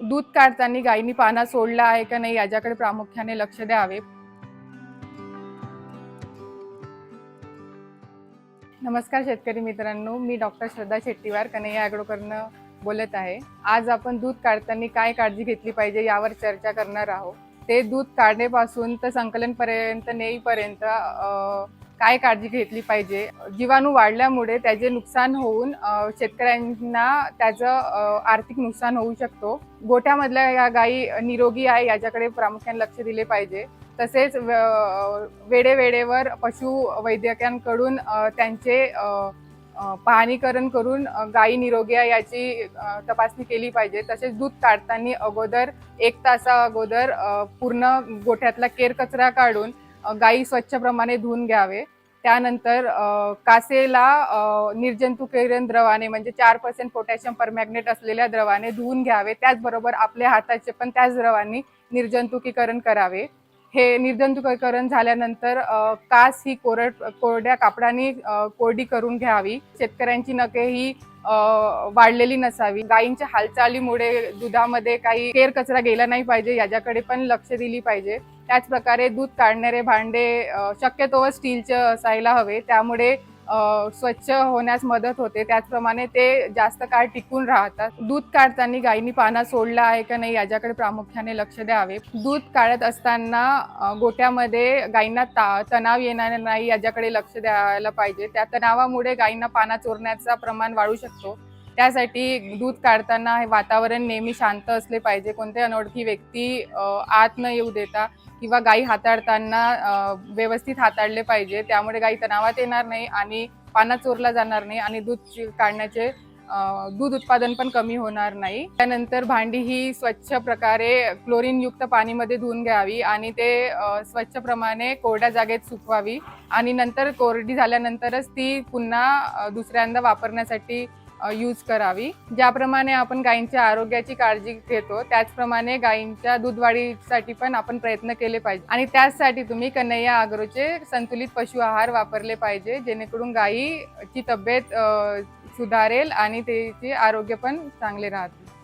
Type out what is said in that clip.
दूध काढताना गायीनी पाना सोडला आहे का नाही याच्याकडे प्रामुख्याने लक्ष द्यावे. नमस्कार शेतकरी मित्रांनो मी डॉक्टर श्रद्धा शेट्टीवार कन्हैया ॲग्रोकरनं बोलत आहे. आज आपण दूध काढताना काय काळजी घेतली पाहिजे यावर चर्चा करणार आहोत. ते दूध काढण्यापासून तर संकलनपर्यंत नेईपर्यंत काय काळजी घेतली पाहिजे? जीवाणू वाढल्यामुळे त्याचे नुकसान होऊन शेतकऱ्यांना त्याचं आर्थिक नुकसान होऊ शकतो. गोठ्यामधल्या या गायी निरोगी आहे याच्याकडे प्रामुख्याने लक्ष दिले पाहिजे. तसेच व- वेळेवेळेवर पशु वैद्यकांकडून त्यांचे पाहणीकरण करून गाई गायी निरोगी आहे याची तपासणी केली पाहिजे. तसेच दूध काढताना अगोदर एक तासा अगोदर पूर्ण गोठ्यातला केर कचरा काढून गाई स्वच्छप्रमाणे धुवून घ्यावे. त्यानंतर कासेला अ, द्रवाने म्हणजे चार पर्सेंट पोटॅशियम परमॅग्नेट असलेल्या द्रवाने धुवून घ्यावे. त्याचबरोबर आपल्या हाताचे पण त्याच द्रवांनी निर्जंतुकीकरण करावे. हे निर्जंतुकीकरण झाल्यानंतर कास ही कोरड कोरड्या कापडाने कोरडी करून घ्यावी. शेतकऱ्यांची नखे ही वाढलेली नसावी. गायींच्या हालचालीमुळे दुधामध्ये काही केर कचरा गेला नाही पाहिजे याच्याकडे पण लक्ष दिली पाहिजे. त्याचप्रकारे दूध काढणारे भांडे शक्यतोवर स्टीलचे असायला हवे. त्यामुळे स्वच्छ होण्यास मदत होते. त्याचप्रमाणे ते जास्त काळ टिकून राहतात. दूध काढताना गायीनी पाना सोडला आहे का नाही याच्याकडे प्रामुख्याने लक्ष द्यावे. दूध काढत असताना गोठ्यामध्ये गोट्यामध्ये गायींना ता तणाव येणार नाही याच्याकडे लक्ष द्यायला पाहिजे. त्या तणावामुळे गायींना पाना चोरण्याचा प्रमाण वाढू शकतो. त्यासाठी दूध काढताना हे वातावरण नेहमी शांत असले पाहिजे. कोणते अनोळखी व्यक्ती आत न येऊ देता किंवा गाई हाताळताना व्यवस्थित हाताळले पाहिजे. त्यामुळे गायी तणावात येणार नाही आणि पाना चोरला जाणार नाही आणि दूध काढण्याचे दूध उत्पादन पण कमी होणार नाही. त्यानंतर भांडी ही स्वच्छ प्रकारे क्लोरीनयुक्त पाणीमध्ये धुवून घ्यावी आणि ते स्वच्छप्रमाणे स्वच्छ प्रमाणे कोरड्या जागेत सुकवावी आणि नंतर कोरडी झाल्यानंतरच ती पुन्हा दुसऱ्यांदा वापरण्यासाठी यूज करावी. ज्याप्रमाणे आपण गायींच्या आरोग्याची काळजी घेतो त्याचप्रमाणे गायींच्या दूध वाढीसाठी पण आपण प्रयत्न केले पाहिजे. आणि त्याचसाठी तुम्ही कन्हैया आग्रोचे संतुलित पशु आहार वापरले पाहिजे जेणेकरून गायीची तब्येत सुधारेल आणि त्याचे आरोग्य पण चांगले राहतील.